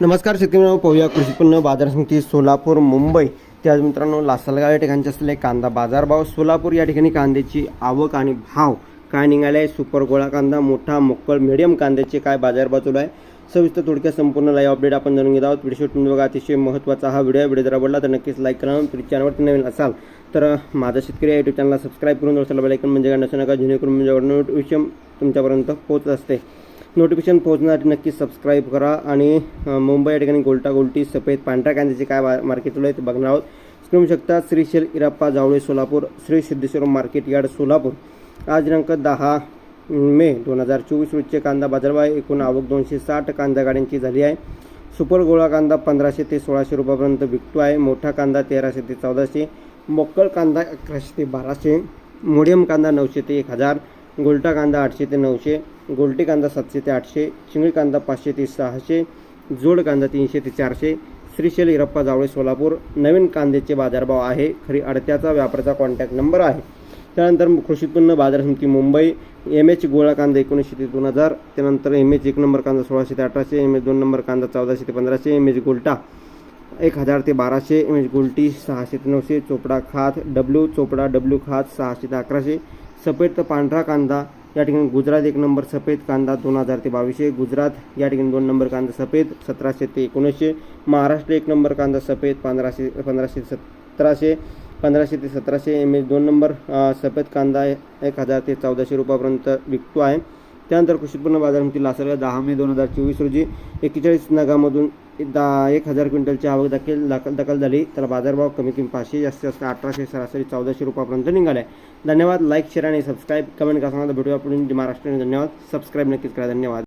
नमस्कार शेतकरी पाहूया कृषी उत्पन्न बाजार समिती सोलापूर मुंबई. त्याच मित्रांनो लासलगाव या ठिकाणचे असलेले कांदा बाजारभाव सोलापूर या ठिकाणी कांद्याची आवक आणि भाव काय निघाले आहे? सुपर गोळा कांदा मोठा मोकळ मिडियम कांद्याचे काय बाजारभाव चालू आहे? सविस्तर थोडक्यात संपूर्ण लाईव्ह अपडेट आपण जाणून घेत आहोत. व्हिडिओ शूट बघा अतिशय महत्त्वाचा हा व्हिडिओ व्हिडिओ जर आवडला तर नक्कीच लाईक करा. तुम्ही चॅनलवरती नवीन असाल तर माझा शेतकरी यूट्यूब चॅनलला सबस्क्राईब करून दोन बेलायकन म्हणजे काय नसू नका जेणेकरून म्हणजे नोटिफिकेशन तुमच्यापर्यंत पोहोचत असते. नोटिफिकेशन पोहोचण्यासाठी नक्की सबस्क्राईब करा आणि मुंबई या ठिकाणी गोलटागोलटी सफेद पांढऱ्या कांद्याचे काय मार्केट चालू आहे ते बघणार आहोत. स्क्रीन शकता श्रीशेल इराप्पा जावळे सोलापूर श्री सिद्धेश्वर मार्केट यार्ड सोलापूर. आज दिनांक दहा मे दोन हजार चोवीस रोजचे कांदा बाजारभाव एकूण आवक दोनशे साठ कांदा गाड्यांची झाली आहे. सुपर गोळा कांदा पंधराशे ते सोळाशे रुपयापर्यंत विकतो आहे. मोठा कांदा तेराशे ते चौदाशे मोकळ कांदा अकराशे ते बाराशे मोडियम कांदा नऊशे ते एक हजार गोलटा कांदा आठशे ते नऊशे गोलटी कांदा सातशे ते आठशे चिंगळी कांदा पाचशे ते सहाशे जोड कांदा तीनशे ते चारशे श्रीशैल हिरप्पा जावळे सोलापूर. नवीन कांद्याचे बाजारभाव आहे. खरी अडत्याचा व्यापाराचा कॉन्टॅक्ट नंबर आहे. त्यानंतर कृषी उत्पन्न बाजार समिती मुंबई. एम एच गोळा कांदा एकोणीसशे ते दोन हजार. त्यानंतर एम एच एक नंबर कांदा सोळाशे ते अठराशे एम एच दोन नंबर कांदा चौदाशे ते पंधराशे एम एच गोल्टा एक हजार ते बाराशे एम एच गोल्टी सहाशे ते नऊशे चोपडा खात डब्ल्यू चोपडा डब्ल्यू खात सहाशे ते अकराशे सफेद तर पांढरा कांदा या ठिकाणी गुजरात एक नंबर सफेद कांदा दोन हजार ते बावीसशे गुजरात या ठिकाणी दोन नंबर कांदा सफेद सतराशे ते एकोणीसशे महाराष्ट्र एक नंबर कांदा सफेद पंधराशे पंधराशे सतराशे पंधराशे ते सतराशे एम एच दोन नंबर सफेद कांदा एक हजार ते चौदाशे रुपयापर्यंत विकतो आहे. त्यानंतर कृषी उत्पन्न बाजार लासलगाव दहा मे दोन हजार चोवीस रोजी एक्केचाळीस नगामधून दहा एक हजार क्विंटलची आवक दाखल दाखल दखल झाली. त्याला बाजारभाव कमी कमी पाचशे जास्त जास्त अठराशे सरासरी चौदाशे रुपयापर्यंत निघाला आहे धन्यवाद. लाईक शेअर आणि सबस्क्राईब कमेंट करा सांगा भेटूया पुढील महाराष्ट्र धन्यवाद. सबस्क्राईब नक्कीच करा. धन्यवाद.